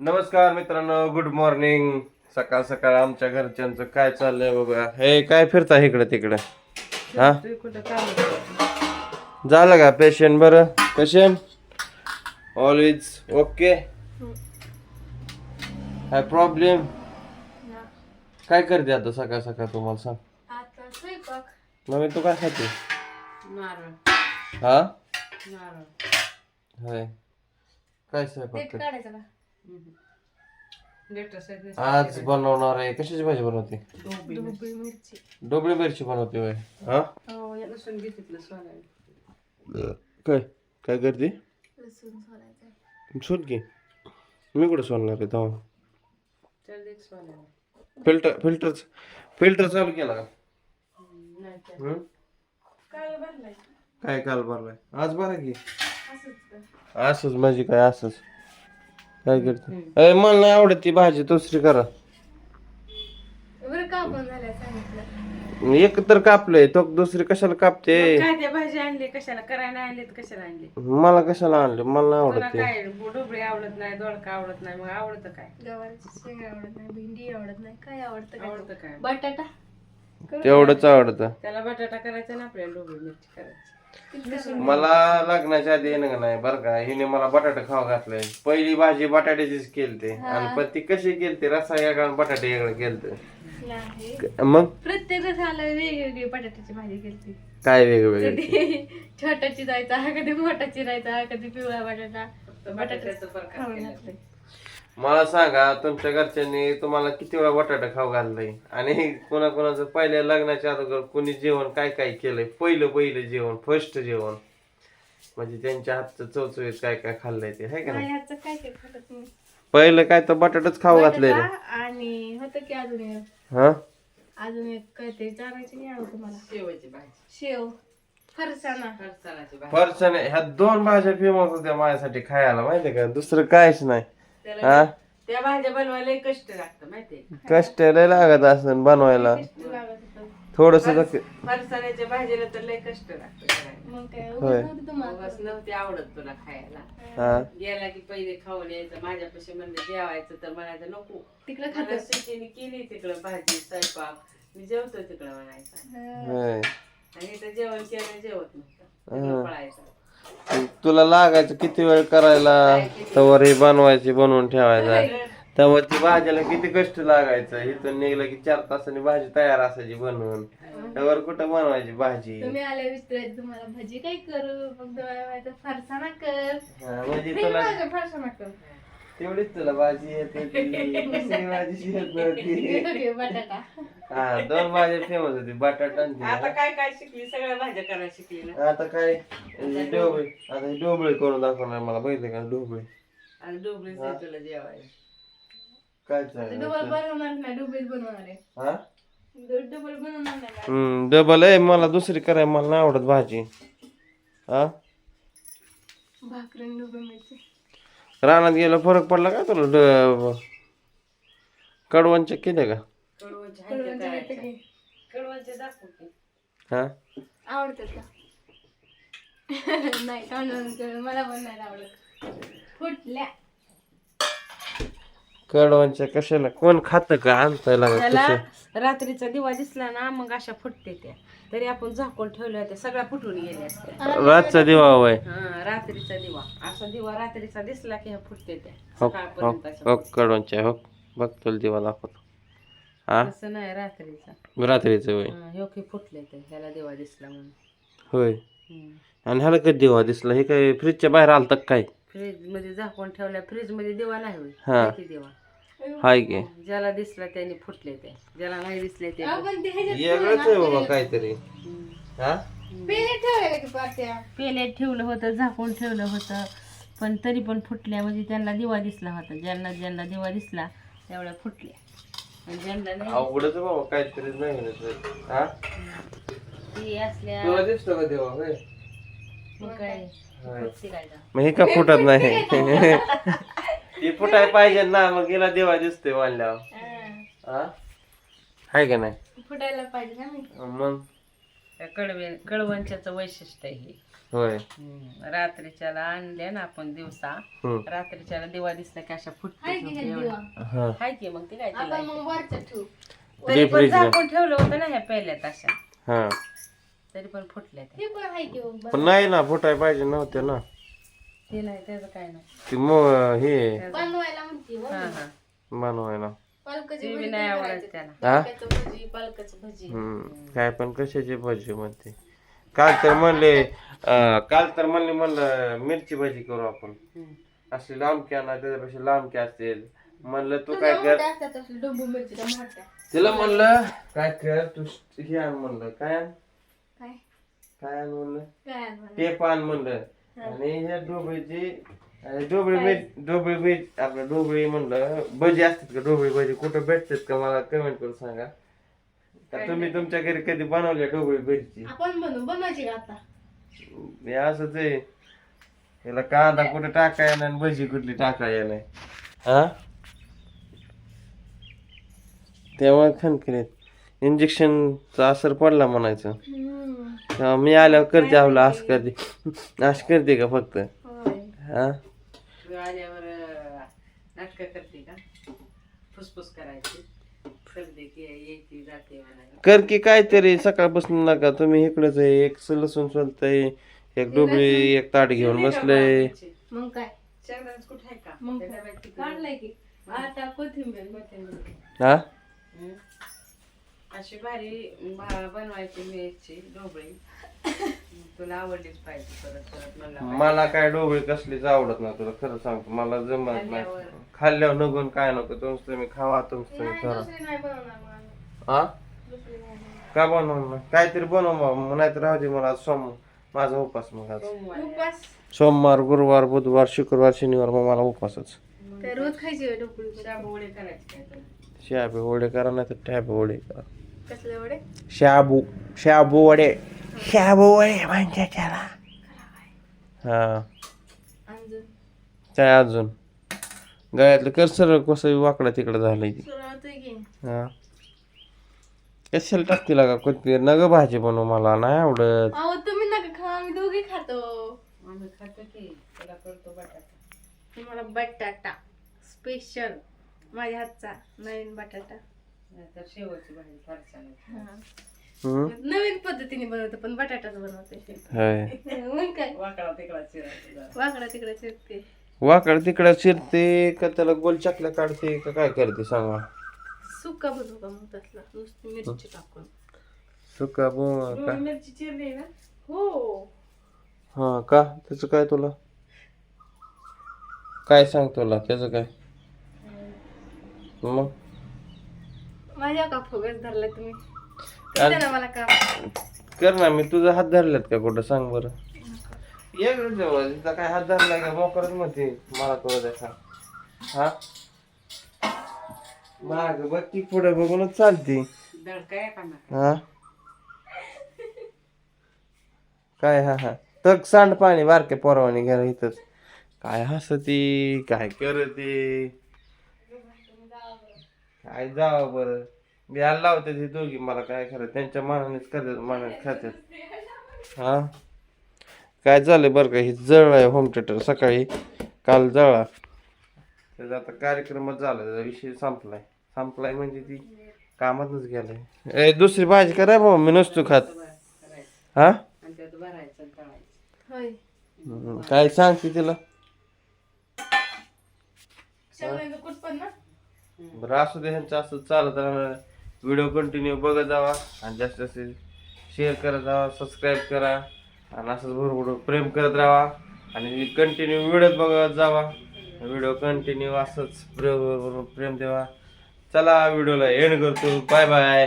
नमस्कार मित्रांनो good morning सकाळ सकाळ आमच्या घरच्यांचं काय चाललंय बघा हे काय फिरता इकडे तिकडे? हा? झालं का पेशंट बरं? पेशंट ऑलवेज ओके काय प्रॉब्लेम काय करते आता सकाळ सकाळ तुम्हाला सांग. नवीन तू काय खाते? हा? काय स्वयंपाक आज बनवणार आहे. कशाची भाजी बनवते? ढोबळी मिरची. डोबळी मिरची. बनवते होय. हा? हो या लसूण घेतलं सोलायला. काय? काय करते? लसूण सोलायचं की. मी कुठे सोडणार आहे तेव्हा? चल देख सोलायला. फिल्टर फिल्टर फिल्टर चालू केला का? हं? काय काल भरलाय? आज बरा की. असंच? असंच म्हणजे काय असंच? काय करते? अरे मला नाही आवडत ती भाजी दुसरी करा. बरं का पण झालंय सांगितलं. एक तर कापलंय तो दुसरी कशाला कापते? काय भाजी आणली कशाला करायला आणली कशाला आणली? मला कशाला आणले? मला नाही तुला आवडत ते. काय ढोबळी आवडत नाही दोडका आवडत नाही मग आवडतं काय? गवारीची शेंग आवडत नाही भेंडी आवडत नाही काय आवडतं काय? आवडतं काय? बटाटा. तेवढंच आवडतं. त्याला बटाटा करायचा ना आपल्याला ढोबळी मिरची करायची. मला लग्नाच्या आधी येणं का नाही बरं का. हिने मला बटाटा खावा घातलंय पहिली भाजी बटाट्याचीच केलते. आणि पण ती कशी केलते रसा वेगळा आणि बटाटे वेगळं केलते. मग? प्रत्येक रसाला वेगवेगळी बटाट्याची भाजी केली काय वेगवेगळे? कधी छोटा चिरायचा कधी मोठा चिरायचा कधी पिवळा बटाटा. बटाट्याचं प्रकार खाऊन केलं. घातलंय. मला सांगा तुमच्या घरच्यांनी तुम्हाला किती वेळा बटाटा खाऊ घाललंय? आणि कोणा कोणाचं पहिल्या लग्नाच्या अगोदर कोणी जेवण काय काय केलंय? पहिलं पहिलं जेवण फर्स्ट जेवण. म्हणजे त्यांच्या हातचं चवचवीत काय काय खाल्लंय ते आहे का नाही? नाही, ह्याचं काय काय खातात मी पहिलं काय तर बटाटाच खाऊ घातलंय रे बटाटा आणि होतं की अजून एक. हा? अजून एक काय ते जाण्याची नाही आवडत मला शेवची भाजी. शेव. फरसाणा. फरसाणाची भाजी. फरसाने ह्या दोन भाज्या फेमस होत्या माझ्यासाठी खायला माहितीये का? दुसरं काहीच नाही. हा? त्या भाज्या बनवायला कष्ट लागतं माहितीये कष्ट लय लागत असं बनवायला. लागत होतं. थोडस फरसाण्याच्या भाजीला तर लय कष्ट लागतं करायला. मग काय होय. उगाच नव्हतं तुम्हाला उगाच नव्हती आवडत तुला खायला. हा. गेला की पहिले खाऊन यायचं माझ्यापाशी जेवायचं तर म्हणायचं नको. तिकडे मला केली तिकडं भाजी स्वयंपाक. मी जेवतो तिकडं म्हणायचं. होय. आणि इथं जेवण केलं जेवत हं. पळायचं. तुला लागायचं किती वेळ करायला? तवर हे बनवायची बनवून ठेवायचा. तेव्हा ती भाजीला किती कष्ट लागायचं? इथून निघलं की चार तासांनी भाजी तयार असायची बनवून. त्यावर कुठं बनवायची भाजी? तुम्ही आले विचारायचं तुम्हाला. भाजी काय करू? मग फरसाणा कर. हा, म्हणजे तुला फरसाणा कर. तेवढीच तुला भाजी येते ती. दुसरी भाजी येत नव्हती. बटाटा. हा दोन भाज्या फेमस होती बटाटा आणि. आता काय काय शिकली? सगळ्या भाज्या करायला शिकली ना? आता काय हे डोबळे आता हे डोबळे करून दाखवणार मला बघितलं का डोबळे आणि डोबळीच आहे तुला जेवायला. काय डबल चालेल बनवणार नाही डुबेच बनवणार आहे. हा? डबल बनवणार नाही का? हम्म डबल आहे मला दुसरी कराय मला नाही आवडत भाजी. हा? भाकरी डुबे रानात गेलं फरक पडला का तुला ड- कडवणच्या केल्या का? कडवचे हायच्या करायच्या की. कडवचे दाखव की. हा? आवडतात का? नाही मला पण नाही आवडत. फुटल्या. कशाला? कोण खात का? आणताय लागत त्याला रात्रीचा दिवा दिसला ना मग अशा फुटते त्या. तरी आपण झाकून ठेवल्या होत्या सगळ्या फुटून गेल्या असत्या. रातचा दिवा वय हा रात्रीचा दिवा. असा दिवा रात्रीचा दिसला की ह्या फुटते त्या. हो हो सकाळपर्यंत अशा हो कडवणच्या हो बघ तुला दिवा दाखवतो. हा? तसं नाही रात्रीचा. रात्रीचं वय हा, ह्यो की फुटले ते ह्याला दिवा दिसला म्हणून. होय. हम्म. आणि ह्याला कधी दिवा दिसला? हे काय फ्रीजच्या बाहेर आलत काय? फ्रीजमध्ये झाकून ठेवल्या फ्रीजमध्ये दिवा नाही होय. हा. दिवा? हाय की. ज्याला दिसला त्याने फुटले ते. ज्याला नाही दिसले ते वेगळंच आहे बाबा काहीतरी. हा? पेले ठेवले ठेवलं होतं झाकून ठेवलं होतं. पण तरी पण फुटल्या म्हणजे त्यांना दिवा दिसला होता ज्यांना ज्यांना दिवा दिसला तेवढ्या फुटल्या. नाही. अवघडच आहे बाबा काहीतरी नाही हा? ती असल्या तुला दिसतो का देवा होय मग काय? जा. मग हे का फुटत नाही? ती फुटाय पाहिजे ना मग गेला देवा दिसतोय मानल्यावर हा? हाय का नाही? फुटायला पाहिजे ना मी. मग? त्या कळवे कळवंच्याचं वैशिष्ट्य आहे हे. होय. हम्म. रात्रीच्याला आणले ना आपण दिवसा. हम्म. रात्रीच्याला दिवा दिसला की अशा हाय की हे दिवा? हा. हाय की मग ती काय आपण तिला मग वरच्या ठेवू. तरी Deep पण freeze ला. झाकून ठेवलं होतं ना ह्या पहिल्यात अशा हा. तरी पण फुटल्या त्या. हे पण हाय की बरं. पण नाही ना फुटाय पाहिजे नव्हते ना. ते नाही त्याचं काय नाही. ती मो हे. बनवायला म्हणते हो. हा हा. बनवायला. पालकाची ते बी भजी नाही आवडत. त्याला. हा? पालकाचं भजी पालकाची भजी. हम्म. काय पण कशाची भजी म्हणते. काल तर म्हणले अं, काल तर म्हणले म्हणलं मिरची भजी करू आपण. असली लांबकी आणा त्याच्यापेक्षा लांबकी असतील म्हणलं तू काय कर. मोठ्या. तिला म्हणलं काय कर तू हे आण म्हणलं. काय आण? काय? काय आण म्हणलं? काय? टेप आण म्हणलं. आणि ह्या डोबळीची अं, डोबळी मिर डोबळी मिर आपलं डोबळी म्हणलं भजी असतात का? डोबळी भजी कुठं भेटतात का? मला कमेंट करून सांगा. का तुम्ही तुमच्या घरी कधी बनवल्या डोबळी भजीची? आपण बनवू बनवायची का आता? हे असंच आहे. याला कांदा कुठे टाका येणार आणि भजी कुठली टाका येणार हा? तेव्हा खनखनीत इंजेक्शनचा असर पडला म्हणायचं. हम्म. तेव्हा मी आल्यावर करते आपलं असं करते? असं करते का फक्त? होय. हा? तू आल्यावर नाटक करते का? फुसफुस करायची. कर की काहीतरी सकाळपासून नका तुम्ही इकडेच आहे एक लसूण सोलतय एक डोबळी एक ताट घेऊन बसलंय. मग काय? शेंगदाण्याचं कुठं आहे का? मग काय? काढलाय की. आता कोथिंबीर हा. अशी भारी बनवायची मिरची ढोबळी तुला आवडलीच पाहिजे परत परत मला मला काय डोबळी कसलीच आवडत नाही तुला खरं सांगतो मला जमत नाही. खाल्ल्यावर. खाल्ल्यावर नगून काय नको तुमचं तुम्ही खावा तुमचं तुम्ही नाही करा. दुसरी नाही बनवणार मग आम्ही. हा दुसरी नाही बनवणार. का बनवणार काहीतरी बनव मग नाहीतर राहू दे मला आज सोम माझा उपास मग आज. सोमवारी. उपास? सोमवार गुरुवार बुधवार शुक्रवार शनिवार मग मला उपासच. ते रोज खायची होय ढोकळी शाबू वडे करायचे काय तुला शाबू वडे करा नाही तर टॅब वडे करा. कसले वडे? शाबू शाबू वडे. शाबू वडे म्हणजे त्याला हा अंजून काय अजून गळ्यातलं कर सरळ कसं वाकडं तिकडं झालंय ते. सुरू होतोय की हा कशाला टाकते लागा कोणती नग भाजी बनव मला नाही आवडत अहो तुम्ही नका खा आम्ही दोघे खातो आम्ही खातो की तुला करतो बटाटा तुम्हाला बटाटा स्पेशल माझ्या हातचा नवीन बटाटा नाहीतर शेवची भाजी हा. नवीन पद्धतीने बनवतो पण बटाटाच बनवते. होय. मग काय? वाकडा तिकडा चिरायचा. वाकडा तिकडे चिरते. वाकड तिकडं चिरते का त्याला गोल चकल्या काढते का काय करते सांगा? सुका बनवू का मग त्यातला? नुसती मिरची टाकून. सुका बो मिरची चिरली ना? हो. हा का? त्याचं काय तुला? काय सांग तुला? त्याचं काय? मग? माझ्या का फोगस धरला तुम्ही? करते ना मला काम. कर ना मी तुझा हात धरलात का कुठं? सांग बरं. ये गं जवळ तिचा काय हात धरलाय का? मोकरच म्हणते मला करू द्या हा? माग बघ ती पुढे बघूनच चालते. हा? काय हा हा. तक सांड पाणी बारके पोरवानी घ्या इथंच. काय हसती काय करते? काय जावं बरं? द्यायला लावते ते दोघी मला काय खरं त्यांच्या मनानेच करतात मनाने खात्यात. हा? काय झालं बरं का ही जळ आहे होम थिएटर सकाळी काल जळा त्याचा आता कार्यक्रमच झाला त्याचा विषय संपलाय. संपलाय म्हणजे ती कामातच गेलाय. ए दुसरी भाजी करा भाऊ मी नसतो खात. हा? काय सांगते तिला? बरं असू दे ह्यांचं असं चालत राहणार. व्हिडिओ कंटिन्यू बघत जावा आणि जास्त जास्त शेअर करत जावा सबस्क्राईब करा आणि असंच भरपूर प्रेम करत राहा आणि कंटिन्यू व्हिडिओ बघत जावा. व्हिडिओ कंटिन्यू असंच प्रेम प्रेम देवा. चला व्हिडिओला एंड करतो. Bye bye